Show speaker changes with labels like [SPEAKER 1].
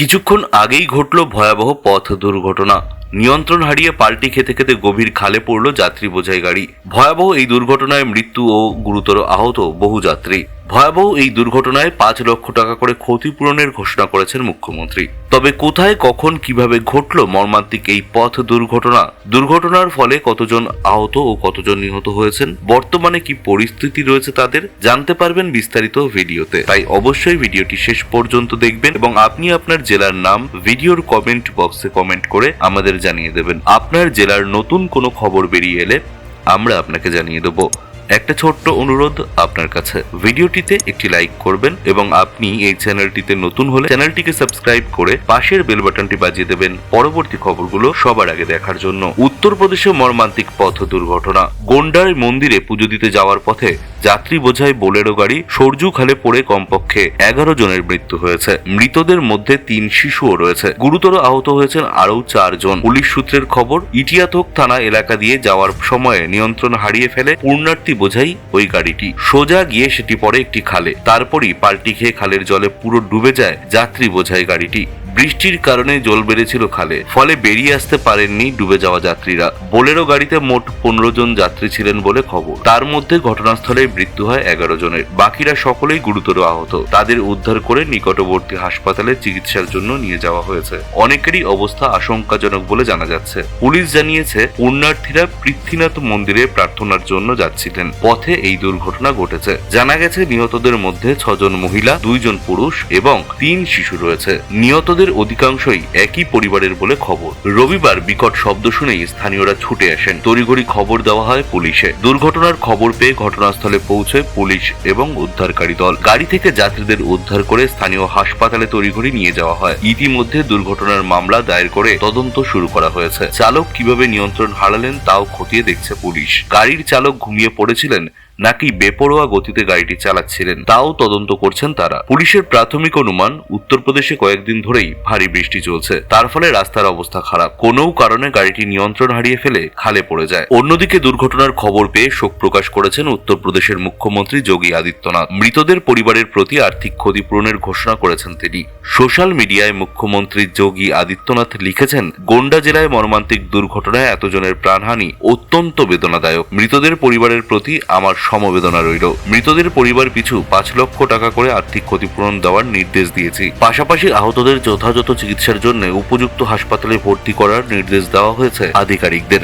[SPEAKER 1] কিছুক্ষণ আগেই ঘটল ভয়াবহ পথ দুর্ঘটনা। নিয়ন্ত্রণ হারিয়ে পাল্টি খেতে খেতে গভীর খালে পড়ল যাত্রী বোঝাই গাড়ি। ভয়াবহ এই দুর্ঘটনায় মৃত্যু ও গুরুতর আহত বহু যাত্রী। ভয়াবহ এই দুর্ঘটনায় পাঁচ লক্ষ টাকা করে ক্ষতিপূরণের ঘোষণা করেছেন মুখ্যমন্ত্রী। তবে কোথায়, কখন, কীভাবে ঘটল মর্মান্তিক এই পথ দুর্ঘটনা? দুর্ঘটনার ফলে কতজন আহত ও কতজন নিহত হয়েছেন? বর্তমানে কি পরিস্থিতি রয়েছে তাদের? জানতে পারবেন বিস্তারিত ভিডিওতে। তাই অবশ্যই ভিডিওটি শেষ পর্যন্ত দেখবেন এবং আপনি আপনার জেলার নাম, ভিডিওর কমেন্ট বক্সে কমেন্ট করে আমাদের জানিয়ে দেবেন। আপনার জেলার নতুন কোনো খবর বেরিয়ে এলে আমরা আপনাকে জানিয়ে দেবো। একটা ছোট্ট অনুরোধ আপনার কাছে। ভিডিওটিতে একটি লাইক করবেন এবং আপনি এই চ্যানেলটিতে নতুন হলে চ্যানেলটিকে সাবস্ক্রাইব করে পাশের বেল বাটনটি বাজিয়ে দেবেন পরবর্তী খবরগুলো সবার আগে দেখার জন্য। উত্তরপ্রদেশে মর্মান্তিক পথ দুর্ঘটনা। গোন্ডার মন্দিরে পুজো দিতে যাওয়ার পথে যাত্রী বোঝাই বোলেরো গাড়ি সরজু খালে পড়ে কমপক্ষে এগারো জনের মৃত্যু হয়েছে। মৃতদের মধ্যে তিন শিশুও রয়েছে। গুরুতর আহত হয়েছেন আরও চারজন। পুলিশ সূত্রের খবর ইটিয়াথক থানা এলাকা দিয়ে যাওয়ার সময়ে নিয়ন্ত্রণ হারিয়ে ফেলে পূর্ণার্থী বোঝাই ওই গাড়িটি। সোজা গিয়ে সেটি পড়ে একটি খালে। তারপরই পাল্টি খেয়ে খালের জলে পুরো ডুবে যায় যাত্রী বোঝাই গাড়িটি। বৃষ্টির কারণে জল বেড়েছিল খালে, ফলে বেরিয়ে আসতে পারেননি ডুবে যাওয়া যাত্রীরা। বোলেরো গাড়িতে মোট পনেরো জন যাত্রী ছিলেন বলে খবর। তার মধ্যে ঘটনাস্থলে মৃত্যু হয় এগারো জনের। বাকিরা সকলেই গুরুতর আহত। তাদের উদ্ধার করে নিকটবর্তী হাসপাতালে চিকিৎসার জন্য নিয়ে যাওয়া হয়েছে। অনেকেরই অবস্থা আশঙ্কাজনক বলে জানা যাচ্ছে। পুলিশ জানিয়েছে, পুণ্যার্থীরা পৃথ্বীনাথ মন্দিরে প্রার্থনার জন্য যাচ্ছিলেন। পথে এই দুর্ঘটনা ঘটেছে। জানা গেছে, নিহতদের মধ্যে ছজন মহিলা, দুইজন পুরুষ এবং তিন শিশু রয়েছে। নিহতদের অধিকাংশই একই পরিবারের বলে খবর। রবিবার বিকট শব্দ শুনেই স্থানীয়রা ছুটে আসেন। তড়িঘড়ি খবর দেওয়া হয় পুলিশে। দুর্ঘটনার খবর পেয়ে ঘটনাস্থলে পৌঁছয় পুলিশ এবং উদ্ধারকারী দল গাড়ি থেকে যাত্রীদের উদ্ধার করে স্থানীয় হাসপাতালে তড়িঘড়ি নিয়ে যাওয়া হয়। ইতিমধ্যে দুর্ঘটনার মামলা দায়ের করে তদন্ত শুরু করা হয়েছে। চালক কীভাবে নিয়ন্ত্রণ হারালেন তাও খতিয়ে দেখছে পুলিশ। গাড়ির চালক ঘুমিয়ে পড়েছিলেন নাকি বেপরোয়া গতিতে গাড়িটি চালাচ্ছিলেন, তাও তদন্ত করছেন তারা। পুলিশের প্রাথমিক অনুমান, উত্তরপ্রদেশে কয়েকদিন ধরেই ভারী বৃষ্টি চলছে। তার ফলে রাস্তার অবস্থা খারাপ। কোনো কারণে গাড়িটি নিয়ন্ত্রণ হারিয়ে ফেলে খালে পড়ে যায়। অন্যদিকে দুর্ঘটনার খবর পেয়ে শোক প্রকাশ করেছেন উত্তরপ্রদেশের মুখ্যমন্ত্রী যোগী আদিত্যনাথ। মৃতদের পরিবারের প্রতি আর্থিক ক্ষতিপূরণের ঘোষণা করেছেন তিনি। সোশ্যাল মিডিয়ায় মুখ্যমন্ত্রী যোগী আদিত্যনাথ লিখেছেন, গোন্ডা জেলায় মর্মান্তিক দুর্ঘটনায় এতজনের প্রাণহানি অত্যন্ত বেদনাদায়ক। মৃতদের পরিবারের প্রতি আমার সমবেদনা রইল। মৃতদের পরিবার পিছু পাঁচ লক্ষ টাকা করে আর্থিক ক্ষতিপূরণ দেওয়ার নির্দেশ দিয়েছি। পাশাপাশি আহতদের যথাযথ চিকিৎসার জন্য উপযুক্ত হাসপাতালে ভর্তি করার নির্দেশ দেওয়া হয়েছে আধিকারিকদের।